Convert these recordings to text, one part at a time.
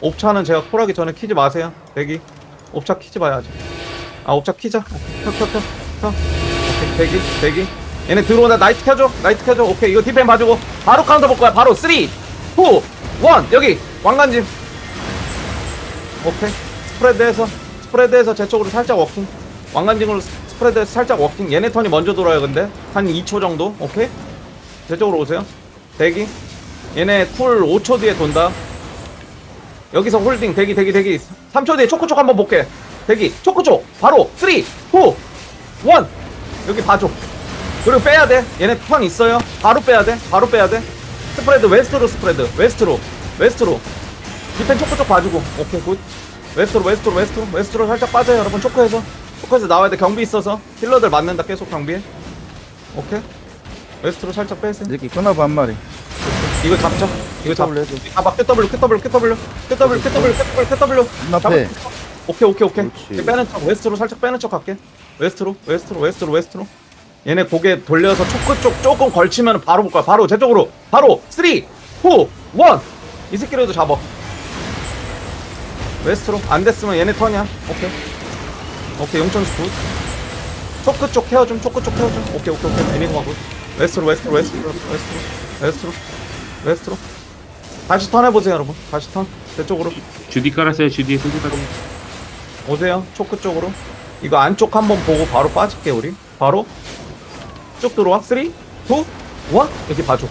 옵차는 제가 콜하기 전에 키지 마세요. 대기. 옵차 키지 마야지. 아, 옵차 키자. 켜, 켜, 켜. 켜. 오케이. 대기, 대기. 얘네 들어오다 나이트 켜줘. 나이트 켜줘. 오케이. 이거 디펜 봐주고. 바로 카운터 볼 거야. 바로 3, 2, 1. 여기. 왕관짐. 오케이. 스프레드해서. 스프레드해서 제 쪽으로 살짝 워킹. 왕관짐으로 스프레드해서 살짝 워킹. 얘네 턴이 먼저 돌아요, 근데. 한 2초 정도. 오케이. 제 쪽으로 오세요. 대기. 얘네 쿨 5초 뒤에 돈다. 여기서 홀딩 대기 대기 대기. 3초 뒤에 초코쪽 한번 볼게. 대기 초코쪽 바로 3 2 1 여기 봐줘. 그리고 빼야 돼. 얘네 턴 있어요? 바로 빼야 돼? 바로 빼야 돼? 스프레드 웨스트로 스프레드. 웨스트로. 웨스트로. 디펜 초코쪽 봐주고. 오케이 굿. 웨스트로 웨스트로 웨스트로. 웨스트로 살짝 빠져요 여러분. 초코에서. 초코에서 나와야 돼. 경비 있어서. 힐러들 맞는다 계속 경비에. 오케이. 웨스트로 살짝 빼세요. 이렇게 끊어봐 한 마리. 이거 잡죠. 이거 잡. QW 해줘. 잡아. QW, QW, QW, QW, QW, QW. 눈 앞에. 오케이, 오케이, 오케이. 그렇지. 빼는 척, 웨스트로 살짝 빼는 척 할게. 웨스트로, 웨스트로, 웨스트로, 웨스트로. 얘네 고개 돌려서 초크 쪽 조금 걸치면 바로 볼 거야. 바로 제 쪽으로. 바로 3, 2, 1. 이 새끼라도 잡아. 웨스트로. 안 됐으면 얘네 턴이야. 오케이. 오케이, 용천수 굿. 초크 쪽 케어 좀, 초크 쪽 케어 좀. 오케이, 오케이, 오케이. 애니그마 굿. 웨스트로, 웨스트로, 웨스트로, 웨스트로, 웨스트로. 웨스트로 다시 턴 해보세요 여러분. 다시 턴 제 쪽으로. 주디 깔았어요. 주디에 손질 깔고. 오세요 초크 쪽으로. 이거 안쪽 한번 보고 바로 빠질게 우리. 바로. 쭉 들어와. 3 2 1 이렇게 봐줘.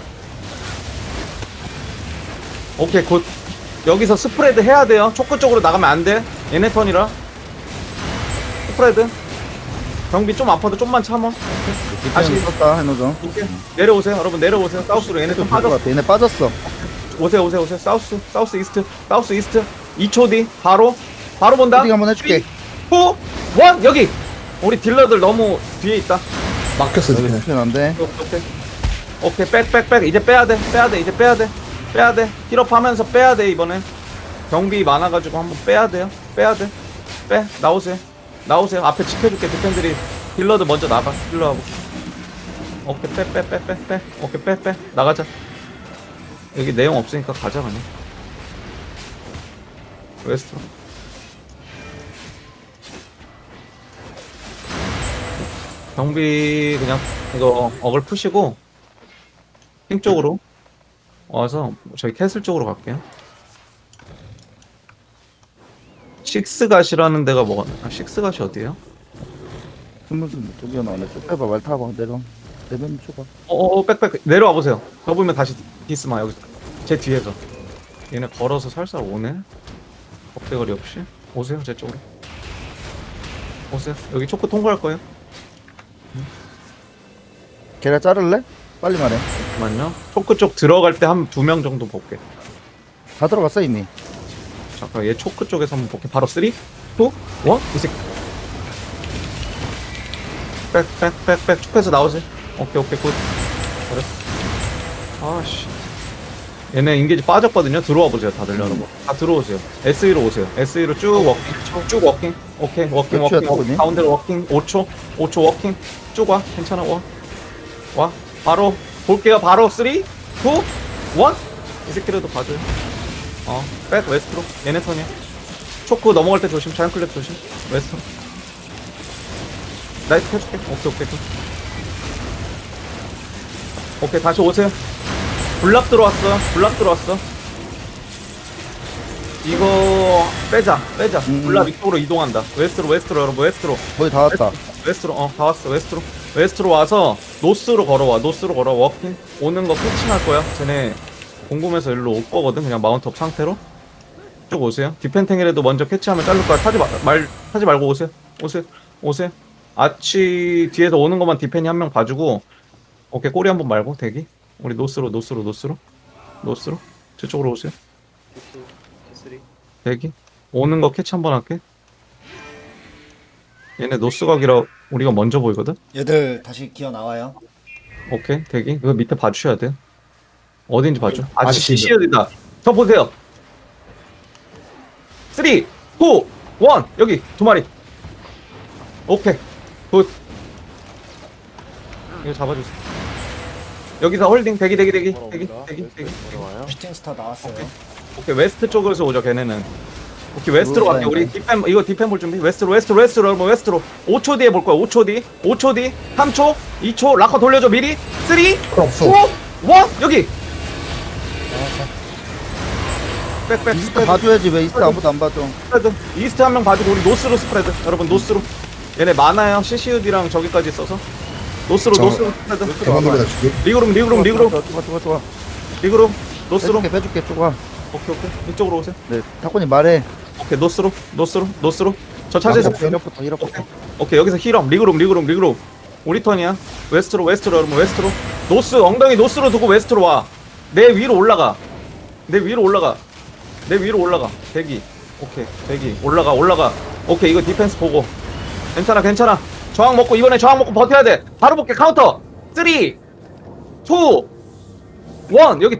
오케이 굿. 여기서 스프레드 해야 돼요. 초크 쪽으로 나가면 안돼. 얘네 턴이라. 스프레드. 경비 좀 아파도 좀만 참어 다시. 다시 썼다 해놓죠 오케이. 내려오세요 여러분. 내려오세요. 사우스로 얘네 턴 빠졌어 빠졌어. 얘네 빠졌어 오세요 오세요 오세요. 사우스 사우스 이스트 사우스 이스트. 2초 뒤 바로 바로 본다. 슈팅 한번 해줄게. 2 1 여기. 우리 딜러들 너무 뒤에 있다. 막혔어 여기 지금. 슈팅 안돼. 오케이. 오케이 백백백. 이제 빼야 돼 빼야 돼 이제 빼야 돼 빼야 돼. 힐업 하면서 빼야 돼 이번에. 경비 많아가지고 한번 빼야 돼요. 빼야 돼빼 나오세요. 나오세요. 앞에 지켜줄게 디펜들이. 딜러들 먼저 나가. 딜러하고. 오케이 빼 빼 빼 빼빼. 오케이 빼 빼. 나가자 여기 내용 없으니까 가자 그냥. 웨스트로 경비 그냥 이거 어글 푸시고 핑 쪽으로 와서 저희 캐슬 쪽으로 갈게요. 식스갓이라는 데가 뭐가 아 식스갓이 어디에요? 스무스 쪽이야 나오네 쭉 빼봐. 말 타봐 내려 내면 쪼가 어어 빽빽 내려와 보세요. 저 보면 다시 디스마 여기 제 뒤에서. 얘네 걸어서 살살 오네. 겁대거리 없이? 오세요 제 쪽으로. 오세요. 여기 초코 통과할 거예요. 걔네 자를래? 빨리 말해. 잠깐만요. 초코 쪽 들어갈 때 한 두 명 정도 볼게. 다 들어갔어 이미? 잠깐 얘 초크 쪽에서 한번 볼게. 바로 3 2 1이 새끼. 백백백백. 초크에서 나오지 오케이 오케이 굿. 잘했어. 아씨 얘네 인게이지 빠졌거든요 들어와 보세요 다들 여러분 다 들어오세요 SE로 오세요 SE로 쭉 워킹 쭉 워킹 오케이 워킹 몇 워킹 워킹? 가운데로 워킹 5초 5초 워킹 쭉 와 괜찮아 와 와 바로 볼게요 바로 3 2 1 이 새끼라도 봐줘요 어, 백 웨스트로. 얘네 턴이야. 초크 넘어갈 때 조심. 자연 클랩 조심. 웨스트로. 나이트 켜줄게. 오케이, 오케이, 오케이. 오케이, 다시 오세요. 블랍 들어왔어. 블랍 들어왔어. 이거 빼자, 빼자. 음. 블랍 이쪽으로 이동한다. 웨스트로, 웨스트로 여러분, 웨스트로. 거의 다 왔다 웨스트로, 어, 다 왔어. 웨스트로. 웨스트로 와서 노스로 걸어와. 노스로 걸어. 워킹. 오는 거 캐칭할 거야. 쟤네 궁금해서 일로 올 거거든. 그냥 마운트업 상태로. 쭉 오세요. 디펜탱이라도 먼저 캐치하면 자를 거야. 타지 마, 말, 타지 말고 오세요. 오세요. 오세요. 아치 뒤에서 오는 것만 디펜이 한 명 봐주고. 오케이. 꼬리 한 번 말고 대기. 우리 노스로, 노스로, 노스로. 노스로. 저쪽으로 오세요. 대기. 오는 거 캐치 한번 할게. 얘네 노스 각이라 우리가 먼저 보이거든. 얘들 다시 기어 나와요 오케이 대기 그거 밑에 봐주셔야 돼요 어딘지 봐줘 아 아시 CC 어디다 저 보세요 3 2 1 여기 두 마리 오케이 굿 이거 잡아주세요 여기서 홀딩 대기 대기 대기 대기 대기 대기. 슈팅 스타 나왔어요. 오케이. 웨스트 쪽에서 오죠 걔네는. 오케이 웨스트로 오, 갈게 네, 우리 네. 디펜 이거 디펜 볼 준비. 웨스트로 웨스트로 웨스트로 여러분 웨스트로. 5초 뒤에 볼 거야 5초 뒤 5초 뒤 3초 2초. 락커 돌려줘 미리. 3 2 1 그럼 없어. 여기. 백백. 이스트 봐줘야지 왜 이스트 아무도 안 봐줘. 스프레드. 이스트 한 명 봐주고 우리 노스로 스프레드. 여러분 노스로. 얘네 많아요. CCUD랑 저기까지 있어서 노스로 저- 노스로. 대만 노래다 지금. 리그룸 리그룸 리그룸. 좋아 좋아 좋아. 좋아 리그룸 노스로. 빼줄게 빼줄게 쪼가 오케이 오케이. 이쪽으로 오세요. 네 타코님 말해. 오케이 노스로 노스로 노스로. 저 차지해서 아, 이력부터 이력부터 오케이. 오케이 여기서 힐업. 리그룸 리그룸 리그룸. 우리 턴이야. 웨스트로 웨스트로 여러분 웨스트로. 노스 엉덩이 노스로 두고 웨스트로 와 내 위로 올라가. 내 위로 올라가. 내 위로 올라가. 대기. 오케이 대기. 올라가 올라가. 오케이 이거 디펜스 보고. 괜찮아 괜찮아 저항 먹고 이번에 저항 먹고 버텨야 돼. 바로 볼게 카운터. 3 2 1 여기